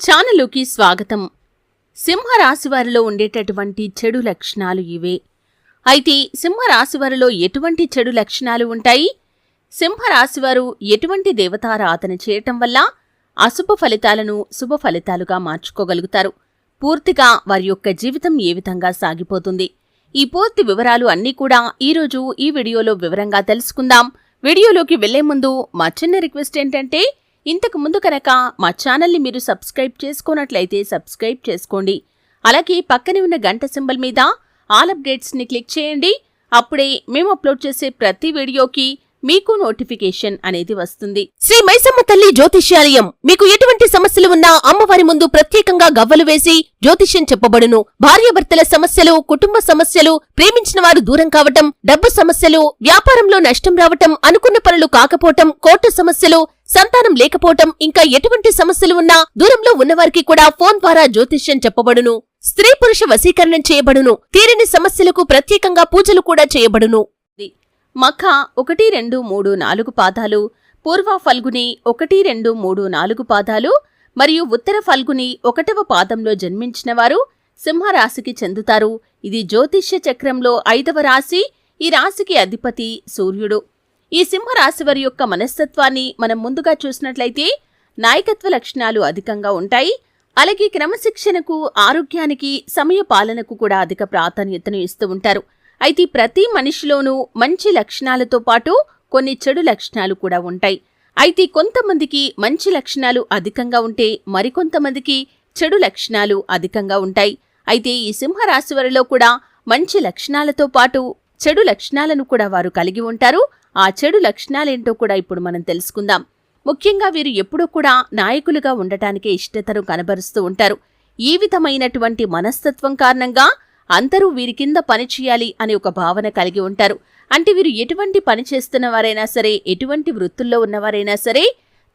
ఛానలుకి స్వాగతం. సింహరాశి వారిలో ఉండేటటువంటి చెడు లక్షణాలు ఇవే. అయితే సింహరాశివారిలో ఎటువంటి చెడు లక్షణాలు ఉంటాయి? సింహరాశివారు ఎటువంటి దేవతారాధన చేయటం వల్ల అశుభ ఫలితాలను శుభ ఫలితాలుగా మార్చుకోగలుగుతారు? పూర్తిగా వారి యొక్క జీవితం ఏ విధంగా సాగిపోతుంది? ఈ పూర్తి వివరాలు అన్నీ కూడా ఈరోజు ఈ వీడియోలో వివరంగా తెలుసుకుందాం. వీడియోలోకి వెళ్ళే ముందు మా చిన్న రిక్వెస్ట్ ఏంటంటే ఇంతకు ముందు కనుక మా ఛానల్ని మీరు సబ్స్క్రైబ్ చేసుకోనట్లయితే సబ్స్క్రైబ్ చేసుకోండి. అలాగే పక్కనే ఉన్న గంట సింబల్ మీద ఆల్ అప్డేట్స్ని క్లిక్ చేయండి. అప్పుడే మేము అప్లోడ్ చేసే ప్రతి వీడియోకి మీకు నోటిఫికేషన్ అనేది వస్తుంది. శ్రీ మైసమ్మ తల్లి జ్యోతిష్యాలయం మీకు ఎటువంటి సమస్యలు ఉన్నా అమ్మవారి ముందు ప్రత్యేకంగా గవ్వలు వేసి జ్యోతిష్యం చెప్పబడును. భార్యాభర్తల సమస్యలు కుటుంబ సమస్యలు ప్రేమించిన వారు దూరం కావటం డబ్బు సమస్యలు వ్యాపారంలో నష్టం రావటం అనుకున్న పనులు కాకపోవటం కోర్టు సమస్యలు సంతానం లేకపోవటం ఇంకా ఎటువంటి సమస్యలు ఉన్నా దూరంలో ఉన్నవారికి కూడా ఫోన్ ద్వారా జ్యోతిష్యం చెప్పబడును. స్త్రీ పురుష వశీకరణం చేయబడును. తీరని సమస్యలకు ప్రత్యేకంగా పూజలు కూడా చేయబడును. మఖ ఒకటి రెండు మూడు నాలుగు పాదాలు పూర్వ ఫల్గుని ఒకటి రెండు మూడు నాలుగు పాదాలు మరియు ఉత్తర ఫల్గుని ఒకటవ పాదంలో జన్మించిన వారు సింహరాశికి చెందుతారు. ఇది జ్యోతిష్య చక్రంలో ఐదవ రాశి ఈ రాశికి అధిపతి సూర్యుడు. ఈ సింహరాశి వారి యొక్క మనస్తత్వాన్ని మనం ముందుగా చూసినట్లయితే నాయకత్వ లక్షణాలు అధికంగా ఉంటాయి. అలాగే క్రమశిక్షణకు ఆరోగ్యానికి సమయ పాలనకు కూడా అధిక ప్రాధాన్యతను ఇస్తూ ఉంటారు. అయితే ప్రతి మనిషిలోనూ మంచి లక్షణాలతో పాటు కొన్ని చెడు లక్షణాలు కూడా ఉంటాయి. అయితే కొంతమందికి మంచి లక్షణాలు అధికంగా ఉంటే మరికొంతమందికి చెడు లక్షణాలు అధికంగా ఉంటాయి. అయితే ఈ సింహరాశి వారిలో కూడా మంచి లక్షణాలతో పాటు చెడు లక్షణాలను కూడా వారు కలిగి ఉంటారు. ఆ చెడు లక్షణాలేంటో కూడా ఇప్పుడు మనం తెలుసుకుందాం. ముఖ్యంగా వీరు ఎప్పుడూ కూడా నాయకులుగా ఉండటానికే ఇష్టతను కనబరుస్తూ ఉంటారు. ఈ విధమైనటువంటి మనస్తత్వం కారణంగా అందరూ వీరి కింద పని చేయాలి అనే ఒక భావన కలిగి ఉంటారు. అంటే వీరు ఎటువంటి పని చేస్తున్న వారైనా సరే ఎటువంటి వృత్తుల్లో ఉన్నవారైనా సరే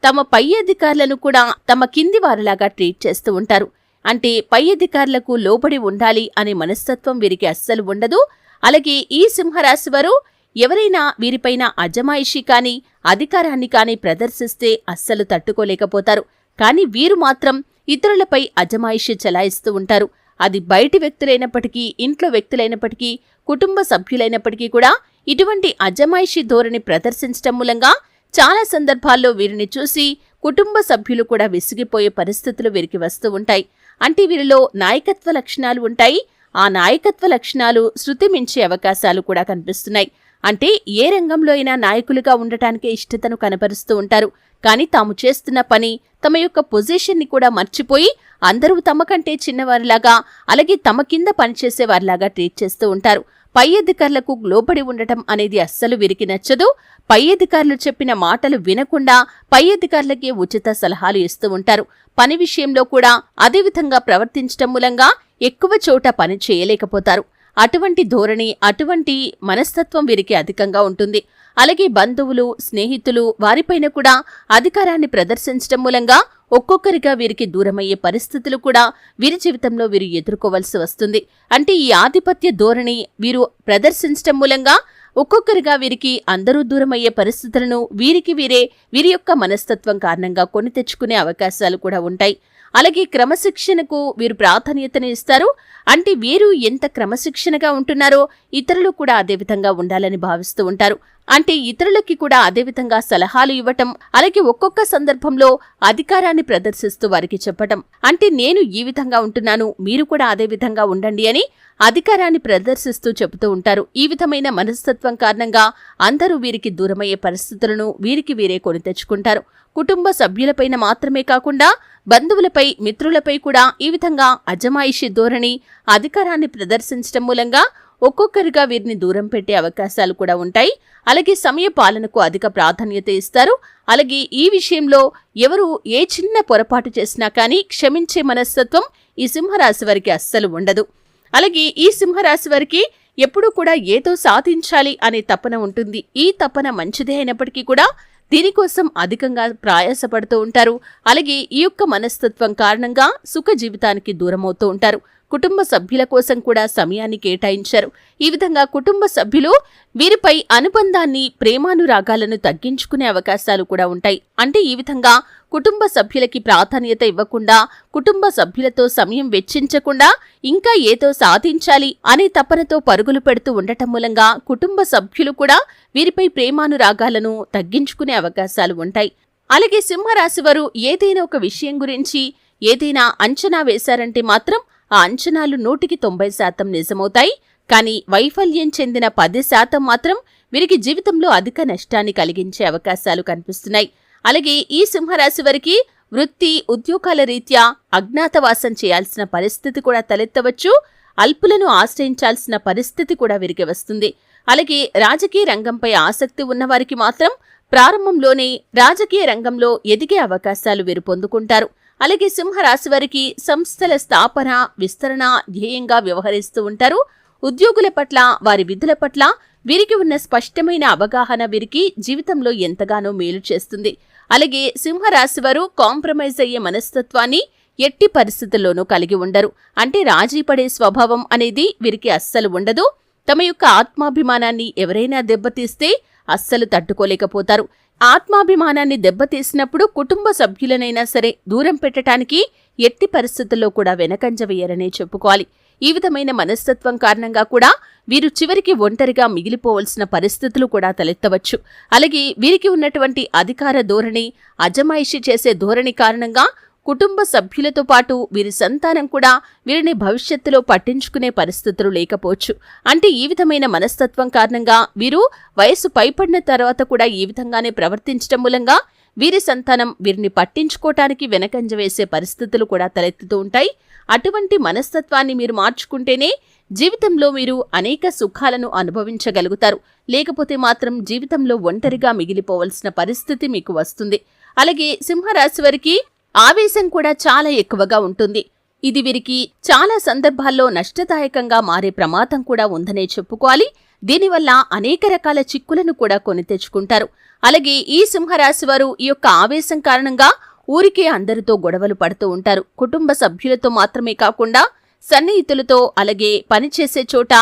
తమ పై అధికారులను కూడా తమ కింది వారిలాగా ట్రీట్ చేస్తూ ఉంటారు. అంటే పై అధికారులకు లోబడి ఉండాలి అనే మనస్తత్వం వీరికి అస్సలు ఉండదు. అలాగే ఈ సింహరాశి వారు ఎవరైనా వీరిపైన అజమాయిషీ కానీ అధికారాన్ని కానీ ప్రదర్శిస్తే అస్సలు తట్టుకోలేకపోతారు. కానీ వీరు మాత్రం ఇతరులపై అజమాయిషి చెలాయిస్తూ ఉంటారు. అది బయటి వ్యక్తులైనప్పటికీ ఇంట్లో వ్యక్తులైనప్పటికీ కుటుంబ సభ్యులైనప్పటికీ కూడా ఇటువంటి అజమాయిషీ ధోరణి ప్రదర్శించటం మూలంగా చాలా సందర్భాల్లో వీరిని చూసి కుటుంబ సభ్యులు కూడా విసిగిపోయే పరిస్థితులు వీరికి వస్తూ ఉంటాయి. అంటే వీరిలో నాయకత్వ లక్షణాలు ఉంటాయి. ఆ నాయకత్వ లక్షణాలు శృతి మించే అవకాశాలు కూడా కనిపిస్తున్నాయి. అంటే ఏ రంగంలో అయినా నాయకులుగా ఉండటానికే ఇష్టతను కనపరుస్తూ ఉంటారు. కానీ తాము చేస్తున్న పని తమ యొక్క పొజిషన్ని కూడా మర్చిపోయి అందరూ తమ కంటే చిన్నవారిలాగా అలాగే తమ కింద పనిచేసేవారిలాగా ట్రీట్ చేస్తూ ఉంటారు. పై అధికారులకు లోబడి ఉండటం అనేది అస్సలు వీరికి నచ్చదు. పై అధికారులు చెప్పిన మాటలు వినకుండా పై అధికారులకే ఉచిత సలహాలు ఇస్తూ ఉంటారు. పని విషయంలో కూడా అదేవిధంగా ప్రవర్తించటం మూలంగా ఎక్కువ చోట పని చేయలేకపోతారు. అటువంటి ధోరణి అటువంటి మనస్తత్వం వీరికి అధికంగా ఉంటుంది. అలాగే బంధువులు స్నేహితులు వారిపైన కూడా అధికారాన్ని ప్రదర్శించడం మూలంగా ఒక్కొక్కరిగా వీరికి దూరమయ్యే పరిస్థితులు కూడా వీరి జీవితంలో వీరు ఎదుర్కోవలసి వస్తుంది. అంటే ఈ ఆధిపత్య ధోరణి వీరు ప్రదర్శించడం మూలంగా ఒక్కొక్కరిగా వీరికి అందరూ దూరమయ్యే పరిస్థితులను వీరికి వీరే వీరి యొక్క మనస్తత్వం కారణంగా కొని తెచ్చుకునే అవకాశాలు కూడా ఉంటాయి. అలాగే క్రమశిక్షణకు వీరు ప్రాధాన్యతను ఇస్తారు. అంటే వీరు ఎంత క్రమశిక్షణగా ఉంటున్నారో ఇతరులు కూడా అదే విధంగా ఉండాలని భావిస్తూ ఉంటారు. అంటే ఇతరులకి కూడా అదే విధంగా సలహాలు ఇవ్వటం అలాగే ఒక్కొక్క సందర్భంలో అధికారాన్ని ప్రదర్శిస్తూ వారికి చెప్పటం. అంటే నేను ఈ విధంగా ఉంటున్నాను మీరు కూడా అదే విధంగా ఉండండి అని అధికారాన్ని ప్రదర్శిస్తూ చెబుతూ ఉంటారు. ఈ విధమైన మనస్తత్వం కారణంగా అందరూ వీరికి దూరమయ్యే పరిస్థితులను వీరికి వీరే కొని తెచ్చుకుంటారు. కుటుంబ సభ్యులపైన మాత్రమే కాకుండా బంధువులపై మిత్రులపై కూడా ఈ విధంగా అజమాయిషి ధోరణి అధికారాన్ని ప్రదర్శించడం మూలంగా ఒక్కొక్కరిగా వీరిని దూరం పెట్టే అవకాశాలు కూడా ఉంటాయి. అలాగే సమయ పాలనకు అధిక ప్రాధాన్యత ఇస్తారు. అలాగే ఈ విషయంలో ఎవరు ఏ చిన్న పొరపాటు చేసినా కానీ క్షమించే మనస్తత్వం ఈ సింహరాశి వారికి అస్సలు ఉండదు. అలాగే ఈ సింహరాశి వారికి ఎప్పుడూ కూడా ఏదో సాధించాలి అనే తపన ఉంటుంది. ఈ తపన మంచిదే అయినప్పటికీ కూడా దీనికోసం అధికంగా ప్రయాసపడుతూ ఉంటారు. అలాగే ఈ యొక్క మనస్తత్వం కారణంగా సుఖ జీవితానికి దూరమవుతూ ఉంటారు. కుటుంబ సభ్యుల కోసం కూడా సమయాన్ని కేటాయించారు. ఈ విధంగా కుటుంబ సభ్యులు వీరిపై అనుబంధాన్ని ప్రేమానురాగాలను తగ్గించుకునే అవకాశాలు కూడా ఉంటాయి. అంటే ఈ విధంగా కుటుంబ సభ్యులకి ప్రాధాన్యత ఇవ్వకుండా కుటుంబ సభ్యులతో సమయం వెచ్చించకుండా ఇంకా ఏదో సాధించాలి అనే తపనతో పరుగులు పెడుతూ ఉండటం మూలంగా కుటుంబ సభ్యులు కూడా వీరిపై ప్రేమానురాగాలను తగ్గించుకునే అవకాశాలు ఉంటాయి. అలాగే సింహరాశి వారు ఏదైనా ఒక విషయం గురించి ఏదైనా అంచనా వేశారంటే మాత్రం ఆ అంచనాలు నూటికి తొంభై శాతం నిజమవుతాయి. కానీ వైఫల్యం చెందిన పది శాతం మాత్రం వీరికి జీవితంలో అధిక నష్టాన్ని కలిగించే అవకాశాలు కనిపిస్తున్నాయి. అలాగే ఈ సింహరాశి వారికి వృత్తి ఉద్యోగాల రీత్యా అజ్ఞాతవాసం చేయాల్సిన పరిస్థితి కూడా తలెత్తవచ్చు. అల్పులను ఆశ్రయించాల్సిన పరిస్థితి కూడా వీరికి వస్తుంది. అలాగే రాజకీయ రంగంపై ఆసక్తి ఉన్నవారికి మాత్రం ప్రారంభంలోనే రాజకీయ రంగంలో ఎదిగే అవకాశాలు వీరు పొందుకుంటారు. అలాగే సింహరాశి వారికి సంస్థల స్థాపన విస్తరణ ధ్యేయంగా వ్యవహరిస్తూ ఉంటారు. ఉద్యోగుల పట్ల వారి విధుల పట్ల వీరికి ఉన్న స్పష్టమైన అవగాహన వీరికి జీవితంలో ఎంతగానో మేలు చేస్తుంది. అలాగే సింహరాశి వారు కాంప్రమైజ్ అయ్యే మనస్తత్వాన్ని ఎట్టి పరిస్థితుల్లోనూ కలిగి ఉండరు. అంటే రాజీ పడే స్వభావం అనేది వీరికి అస్సలు ఉండదు. తమ యొక్క ఆత్మాభిమానాన్ని ఎవరైనా దెబ్బతీస్తే అస్సలు తట్టుకోలేకపోతారు. ఆత్మాభిమానాన్ని దెబ్బతీసినప్పుడు కుటుంబ సభ్యులనైనా సరే దూరం పెట్టడానికి ఎట్టి పరిస్థితుల్లో కూడా వెనకంజ వేయరనే చెప్పుకోవాలి. ఈ విధమైన మనస్తత్వం కారణంగా కూడా వీరు చివరికి ఒంటరిగా మిగిలిపోవలసిన పరిస్థితులు కూడా తలెత్తవచ్చు. అలాగే వీరికి ఉన్నటువంటి అధికార ధోరణి అజమాయిషి చేసే ధోరణి కారణంగా కుటుంబ సభ్యులతో పాటు వీరి సంతానం కూడా వీరిని భవిష్యత్తులో పట్టించుకునే పరిస్థితులు లేకపోవచ్చు. అంటే ఈ విధమైన మనస్తత్వం కారణంగా వీరు వయసు పైపడిన తర్వాత కూడా ఈ విధంగానే ప్రవర్తించడం మూలంగా వీరి సంతానం వీరిని పట్టించుకోవటానికి వెనకంజ వేసే పరిస్థితులు కూడా తలెత్తుతూ ఉంటాయి. అటువంటి మనస్తత్వాన్ని మీరు మార్చుకుంటేనే జీవితంలో మీరు అనేక సుఖాలను అనుభవించగలుగుతారు. లేకపోతే మాత్రం జీవితంలో ఒంటరిగా మిగిలిపోవలసిన పరిస్థితి మీకు వస్తుంది. అలాగే సింహరాశి వారికి ఆవేశం కూడా చాలా ఎక్కువగా ఉంటుంది. ఇది వీరికి చాలా సందర్భాల్లో నష్టదాయకంగా మారే ప్రమాదం కూడా ఉందనే చెప్పుకోవాలి. దీనివల్ల అనేక రకాల చిక్కులను కూడా కొని తెచ్చుకుంటారు. అలాగే ఈ సింహరాశి వారు ఈ యొక్క ఆవేశం కారణంగా ఊరికే అందరితో గొడవలు పడుతూ ఉంటారు. కుటుంబ సభ్యులతో మాత్రమే కాకుండా సన్నిహితులతో అలాగే పనిచేసే చోట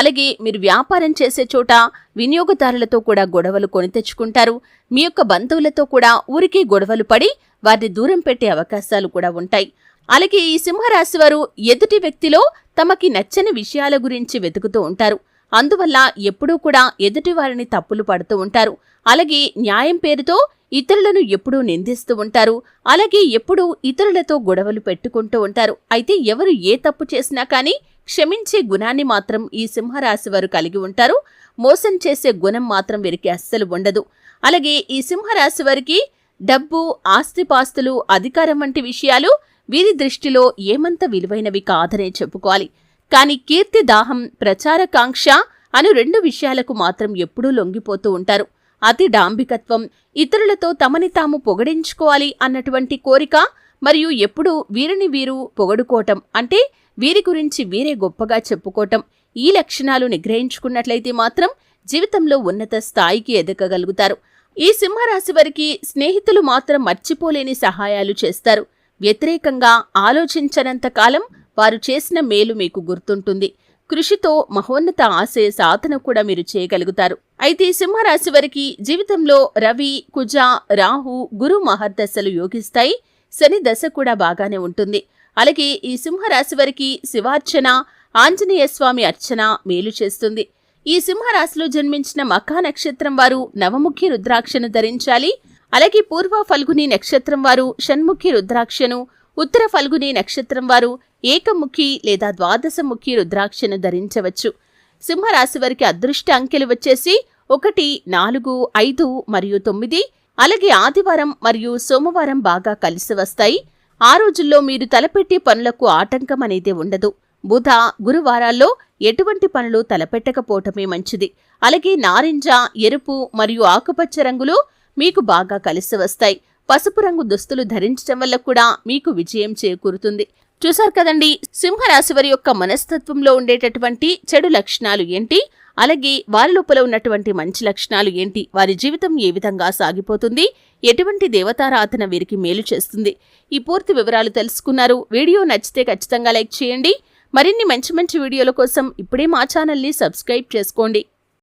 అలాగే మీరు వ్యాపారం చేసే చోట వినియోగదారులతో కూడా గొడవలు కొని తెచ్చుకుంటారు. మీ యొక్క బంధువులతో కూడా ఊరికే గొడవలు పడి వారిని దూరం పెట్టే అవకాశాలు కూడా ఉంటాయి. అలాగే ఈ సింహరాశి వారు ఎదుటి వ్యక్తిలో తమకి నచ్చని విషయాల గురించి వెతుకుతూ ఉంటారు. అందువల్ల ఎప్పుడూ కూడా ఎదుటి వారిని తప్పులు పడుతూ ఉంటారు. అలాగే న్యాయం పేరుతో ఇతరులను ఎప్పుడూ నిందిస్తూ ఉంటారు. అలాగే ఎప్పుడూ ఇతరులతో గొడవలు పెట్టుకుంటూ ఉంటారు. అయితే ఎవరు ఏ తప్పు చేసినా కానీ క్షమించే గుణాన్ని మాత్రం ఈ సింహరాశి వారు కలిగి ఉంటారు. మోసం చేసే గుణం మాత్రం వీరికి అస్సలు ఉండదు. అలాగే ఈ సింహరాశి వారికి డబ్బు ఆస్తిపాస్తులు అధికారం వంటి విషయాలు వీరి దృష్టిలో ఏమంత విలువైనవి కాదనే చెప్పుకోవాలి. కానీ కీర్తి దాహం ప్రచారకాంక్ష అను రెండు విషయాలకు మాత్రం ఎప్పుడూ లొంగిపోతూ ఉంటారు. అతి డాంబికత్వం. ఇతరులతో తమని తాము పొగడించుకోవాలి అన్నటువంటి కోరిక మరియు ఎప్పుడూ వీరిని వీరు పొగడుకోవటం. అంటే వీరి గురించి వీరే గొప్పగా చెప్పుకోవటం. ఈ లక్షణాలు నిగ్రహించుకున్నట్లయితే మాత్రం జీవితంలో ఉన్నత స్థాయికి ఎదగగలుగుతారు. ఈ సింహరాశి వారికి స్నేహితులు మాత్రం మర్చిపోలేని సహాయాలు చేస్తారు. వ్యతిరేకంగా ఆలోచించనంత కాలం వారు చేసిన మేలు మీకు గుర్తుంటుంది. కృషితో మహోన్నత ఆశయ సాధన కూడా మీరు చేయగలుగుతారు. అయితే సింహరాశి వారికి జీవితంలో రవి కుజ రాహు గురు మహర్దశలు యోగిస్తాయి. శని దశ కూడా బాగానే ఉంటుంది. అలాగే ఈ సింహరాశి వారికి శివార్చన ఆంజనేయ స్వామి అర్చన మేలు చేస్తుంది. ఈ సింహరాశిలో జన్మించిన మఖా నక్షత్రం వారు నవముఖి రుద్రాక్షను ధరించాలి. అలాగే పూర్వ ఫల్గుని నక్షత్రం వారు షణ్ముఖి రుద్రాక్షను ఉత్తర ఫల్గుని నక్షత్రం వారు ఏకముఖి లేదా ద్వాదశముఖి రుద్రాక్షను ధరించవచ్చు. సింహరాశి వారికి అదృష్ట అంకెలు వచ్చేసి ఒకటి నాలుగు ఐదు మరియు తొమ్మిది. అలాగే ఆదివారం మరియు సోమవారం బాగా కలిసి వస్తాయి. ఆ రోజుల్లో మీరు తలపెట్టే పనులకు ఆటంకం అనేది ఉండదు. బుధ గురువారాల్లో ఎటువంటి పనులు తలపెట్టకపోవటమే మంచిది. అలాగే నారింజ ఎరుపు మరియు ఆకుపచ్చ రంగులు మీకు బాగా కలిసి వస్తాయి. పసుపు రంగు దుస్తులు ధరించడం వల్ల కూడా మీకు విజయం చేకూరుతుంది. చూశారు కదండి సింహరాశి వారి యొక్క మనస్తత్వంలో ఉండేటటువంటి చెడు లక్షణాలు ఏంటి? అలాగే వారి లోపల ఉన్నటువంటి మంచి లక్షణాలు ఏంటి? వారి జీవితం ఏ విధంగా సాగిపోతుంది? ఎటువంటి దేవతారాధన వీరికి మేలు చేస్తుంది? ఈ పూర్తి వివరాలు తెలుసుకున్నారు. వీడియో నచ్చితే ఖచ్చితంగా లైక్ చేయండి. మరిన్ని మంచి మంచి వీడియోల కోసం ఇప్పుడే మా ఛానల్ని సబ్స్క్రైబ్ చేసుకోండి.